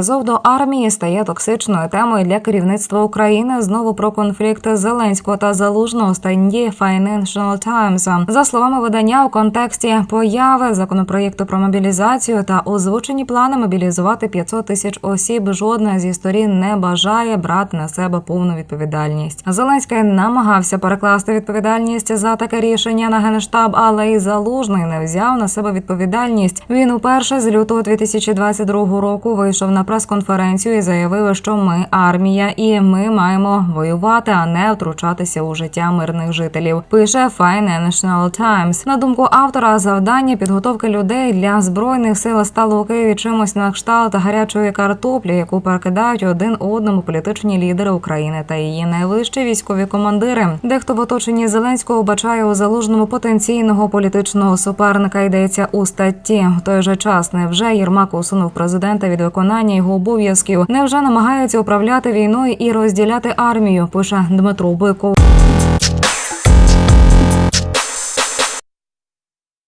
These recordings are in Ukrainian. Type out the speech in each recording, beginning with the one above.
Зов до армії стає токсичною темою для керівництва України. Знову про конфлікти Зеленського та Залужного статті Financial Times. За словами видання, у контексті появи законопроєкту про мобілізацію та озвучені плани мобілізувати 500 тисяч осіб. Жодна зі сторін не бажає брати на себе повну відповідальність. Зеленський намагався перекласти відповідальність за таке рішення на генштаб, але і залужний не взяв на себе відповідальність. Він уперше з лютого 2022 року вийшов на прес-конференцію і заявив, що ми армія, і ми маємо воювати, а не втручатися у життя мирних жителів. Пише Financial Times. На думку автора, завдання підготовки людей для збройних сил стало у Києві чимось на кшталт гарячої картоплі, яку перекидають один одному політичні лідери України та її найвищі військові командири. Дехто в оточенні Зеленського бачає у залужному потенційного політичного суперника. Йдеться у статті. В той же час невже Єрмак усунув президента від виконання його обов'язків? Невже намагаються управляти війною і розділяти армію? Пише Дмитро Биков.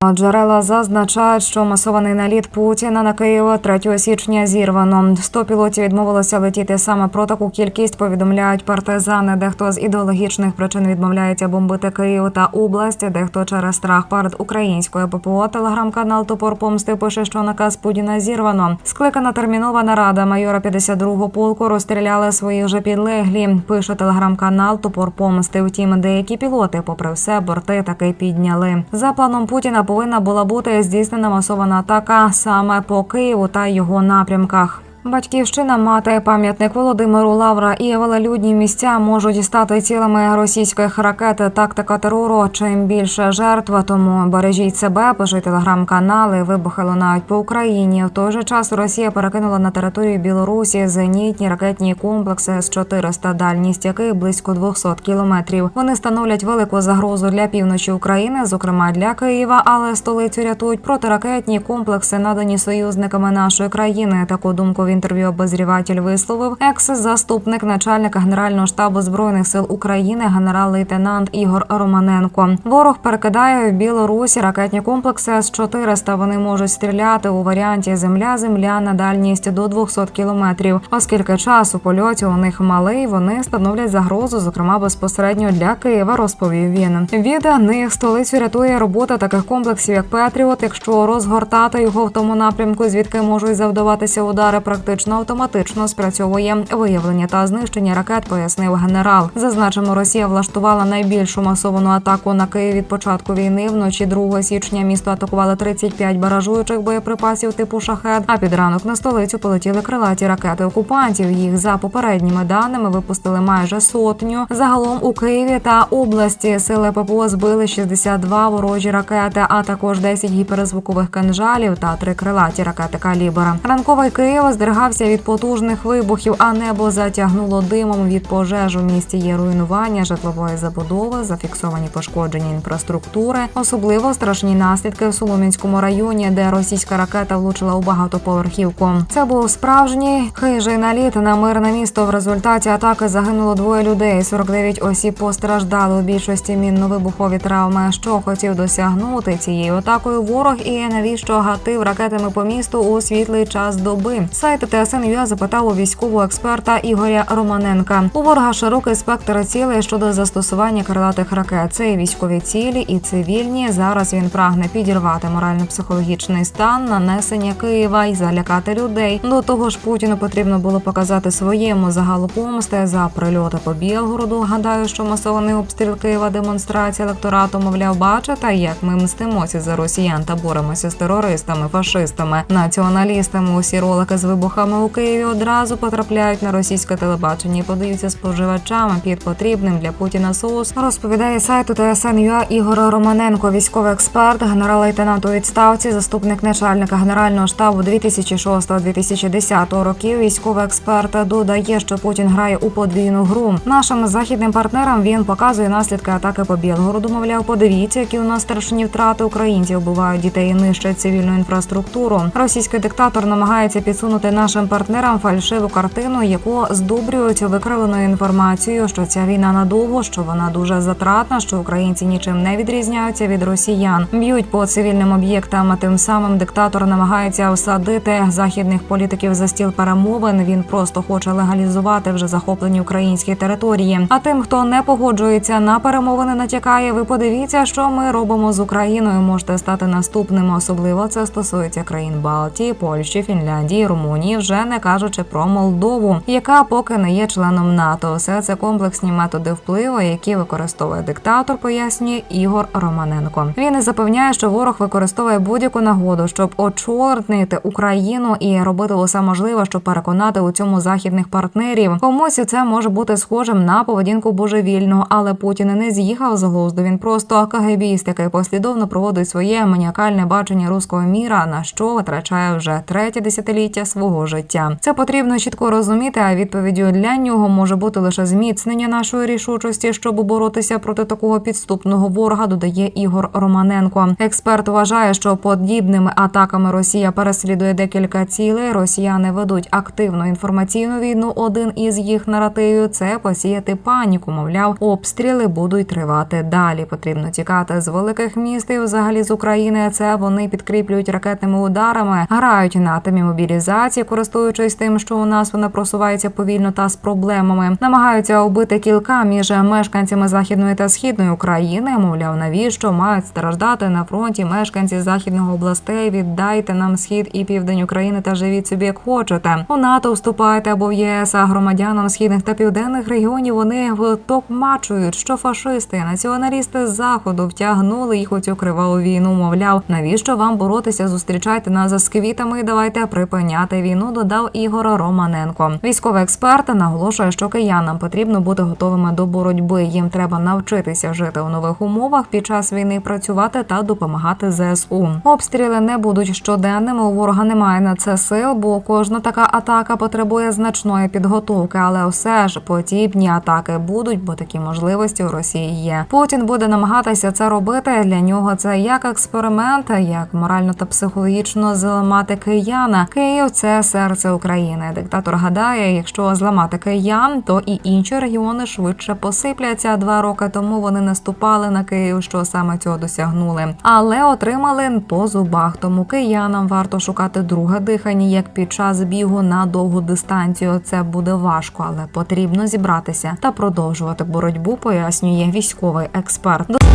Джерела зазначають, що масований наліт Путіна на Київ 3 січня зірвано. 100 пілотів відмовилося летіти саме про таку кількість. Повідомляють партизани. Дехто з ідеологічних причин відмовляється бомбити Київ та область. Дехто через страх перед українською ППО. Телеграм-канал Топор Помсти пише, що наказ Путіна зірвано. Скликана термінова нарада майора 52-го полку розстріляли своїх же підлеглі. Пише телеграм-канал Топор Помсти. Втім, деякі пілоти, попри все, борти таки підняли. За планом Путіна повинна була бути здійснена масована атака саме по Києву та його напрямках. Батьківщина, мати, пам'ятник Володимиру Лавра і велелюдні місця можуть стати цілими російських ракет. Тактика терору. Чим більше жертв, тому бережіть себе. Пишуть телеграм-канали. Вибухи лунають по Україні. В той же час Росія перекинула на територію Білорусі зенітні ракетні комплекси з 400 дальність яких близько 200 кілометрів. Вони становлять велику загрозу для півночі України, зокрема для Києва, але столицю рятують протиракетні комплекси, надані союзниками нашої країни. Таку думку в інтерв'ю обозріватель висловив екс-заступник начальника генерального штабу збройних сил України, генерал-лейтенант Ігор Романенко. Ворог перекидає в Білорусі ракетні комплекси с 400 Вони можуть стріляти у варіанті земля-земля на дальність до 200 кілометрів. Оскільки час у польоті у них малий, вони становлять загрозу, зокрема безпосередньо для Києва. Розповів він. Від них столицю рятує робота таких комплексів, як Петріот. Якщо розгортати його в тому напрямку, звідки можуть завдаватися удари, практично автоматично спрацьовує виявлення та знищення ракет. Пояснив генерал. Зазначимо, Росія влаштувала найбільшу масовану атаку на Київ від початку війни. Вночі 2 січня місто атакували 35 баражуючих боєприпасів типу шахет. А під ранок на столицю полетіли крилаті ракети окупантів. Їх за попередніми даними випустили майже сотню. Загалом у Києві та області сили ППО збили 62 ворожі ракети, а також 10 гіперзвукових кинжалів та три крилаті ракети калібра. Ранковий Київ здригався від потужних вибухів, а небо затягнуло димом від пожеж. У місті є руйнування житлової забудови, зафіксовані пошкодження інфраструктури, особливо страшні наслідки в Солом'янському районі, де російська ракета влучила у багатоповерхівку. Це був справжній хижий наліт на мирне місто. В результаті атаки загинуло двоє людей. 49 осіб постраждали у більшості мінно-вибухові травми. Що хотів досягнути цією атакою ворог і навіщо гатив ракетами по місту у світлий час доби. Сайт ТСНЮА запитав у військового експерта Ігоря Романенка. У ворога широкий спектр цілей щодо застосування крилатих ракет. Це і військові цілі, і цивільні. Зараз він прагне підірвати морально-психологічний стан, нанесення Києва і залякати людей. До того ж, Путіну потрібно було показати своєму загалу помсти за прильоти по Білгороду. Гадаю, що масований обстріл Києва демонстрація електорату, мовляв, бачите, як ми мстимося за росіян та боремося з терористами, фашистами, націоналістами. Усі ролики з вибухами у Києві одразу потрапляють на російське телебачення і подаються споживачами під потрібним для Путіна соус. Розповідає сайту ТСНЮА Ігор Романенко, військовий експерт, генерал-лейтенант у відставці, заступник начальника генерального штабу 2006-2010 років. Військовий експерт додає, що Путін грає у подвійну гру. Нашим західним партнерам він показує наслідки атаки по Білгороду. Мовляв, подивіться, які у нас страшні втрати українців. Бувають дітей і нищать цивільну інфраструктуру. Російський диктатор намагається підсунути нашим партнерам фальшиву картину, яку здобрюють викривленою інформацією, що ця війна надовго, що вона дуже затратна, що українці нічим не відрізняються від росіян, б'ють по цивільним об'єктам. Тим самим диктатор намагається осадити західних політиків за стіл перемовин. Він просто хоче легалізувати вже захоплені українські території. А тим, хто не погоджується на перемовини, натякає. Ви подивіться, що ми робимо з Україною. Можете стати наступним. Особливо це стосується країн Балтії, Польщі, Фінляндії, Румунії, вже не кажучи про Молдову, яка поки не є членом НАТО. Все це комплексні методи впливу, які використовує диктатор, пояснює Ігор Романенко. Він і запевняє, що ворог використовує будь-яку нагоду, щоб очорнити Україну і робити усе можливе, щоб переконати у цьому західних партнерів. Комусь це може бути схожим на поведінку божевільного, але Путін не з'їхав з глузду. Він просто КГБіст, який послідовно проводить своє маніакальне бачення руського міра, на що витрачає вже третє десятиліття свого життя. Це потрібно чітко розуміти. А відповіддю для нього може бути лише зміцнення нашої рішучості, щоб боротися проти такого підступного ворога. Додає Ігор Романенко. Експерт вважає, що подібними атаками Росія переслідує декілька цілей. Росіяни ведуть активну інформаційну війну. Один із їх наративів це посіяти паніку. Мовляв, обстріли будуть тривати далі. Потрібно тікати з великих міст і взагалі з України. Це вони підкріплюють ракетними ударами, грають на темі мобілізації, користуючись тим, що у нас вона просувається повільно та з проблемами. Намагаються убити кілка між мешканцями західної та східної України. Мовляв, навіщо мають страждати на фронті мешканці західних областей? Віддайте нам схід і південь України та живіть собі як хочете. У НАТО вступайте або в ЄС, а громадянам східних та південних регіонів вони втокмачують, що фашисти, націоналісти з заходу втягнули їх у цю криваву війну. Мовляв, навіщо вам боротися? Зустрічайте нас з квітами і давайте припиняти війну. Додав Ігор Романенко. Військовий експерт наголошує, що киянам потрібно бути готовими до боротьби. Їм треба навчитися жити у нових умовах під час війни, працювати та допомагати ЗСУ. Обстріли не будуть щоденними. У ворога немає на це сил, бо кожна така атака потребує значної підготовки. Але все ж подібні атаки будуть, бо такі можливості у Росії є. Путін буде намагатися це робити. Для нього це як експеримент, як морально та психологічно зламати кияна. Київ це серце України. Диктатор гадає, якщо зламати киян, то і інші регіони швидше посипляться. Два роки тому вони наступали на Київ, що саме цього досягнули, але отримали по зубах. Тому киянам варто шукати друге дихання, як під час бігу на довгу дистанцію. Це буде важко, але потрібно зібратися та продовжувати боротьбу. Пояснює військовий експерт.